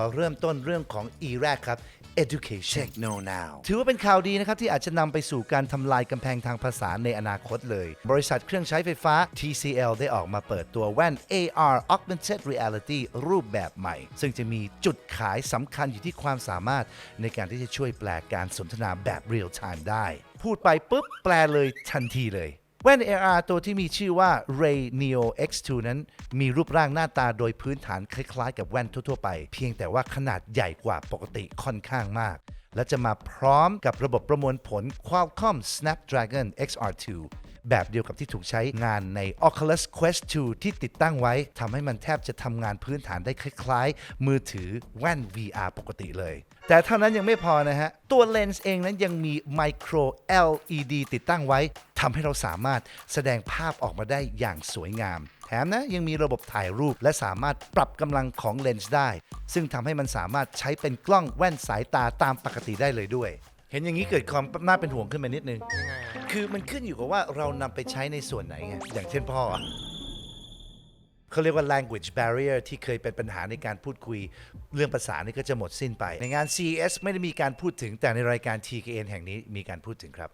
อเริ่มต้นเรื่องของ E แรกครับ education Techno now. ถือว่าเป็นข่าวดีนะครับที่อาจจะนำไปสู่การทำลายกำแพงทางภาษาในอนาคตเลย บริษัทเครื่องใช้ไฟฟ้า TCL ได้ออกมาเปิดตัวแว่น AR Augmented Reality รูปแบบใหม่ ซึ่งจะมีจุดขายสำคัญอยู่ที่ความสามารถในการที่จะช่วยแปลการสนทนาแบบ real time ได้ พูดไปปุ๊บแปลเลยทันทีเลย แว่น AR ตัวที่มีชื่อว่า Ray Neo X2 นั้น มีรูปร่างหน้าตาโดยพื้นฐานคล้ายๆ กับแว่นทั่วๆไป เพียงแต่ว่าขนาดใหญ่กว่าปกติค่อนข้างมาก และจะมาพร้อมกับระบบประมวลผล Qualcomm Snapdragon XR2 แบบเดียวกับที่ถูกใช้งานใน Oculus Quest 2 ที่ติดตั้งไว้ทำให้มันแทบจะทำงานพื้นฐานได้คล้ายๆ มือถือแว่น VR ปกติเลย แต่เท่านั้นยังไม่พอนะฮะ ตัวเลนส์เองนั้นยังมี Micro LED ติดตั้งไว้ทำให้เราสามารถแสดงภาพออกมาได้อย่างสวยงาม แถมนะยังมีระบบถ่ายรูปและสามารถปรับกำลังของเลนส์ได้ ซึ่งทำให้มันสามารถใช้เป็นกล้องแว่นสายตาตามปกติได้เลยด้วย เห็นอย่างนี้เกิดความน่าเป็นห่วงขึ้นมานิดนึง คือมันขึ้นอยู่กับว่าเรานำไปใช้ในส่วนไหนไง อย่างเช่นพ่ออะเขาเรียกว่า language barrier ที่เคยเป็นปัญหาในการพูดคุย เรื่องภาษานี่ก็จะหมดสิ้นไป ในงาน CES ไม่ได้มีการพูดถึงแต่ในรายการ TKN แห่งนี้มีการพูดถึงครับ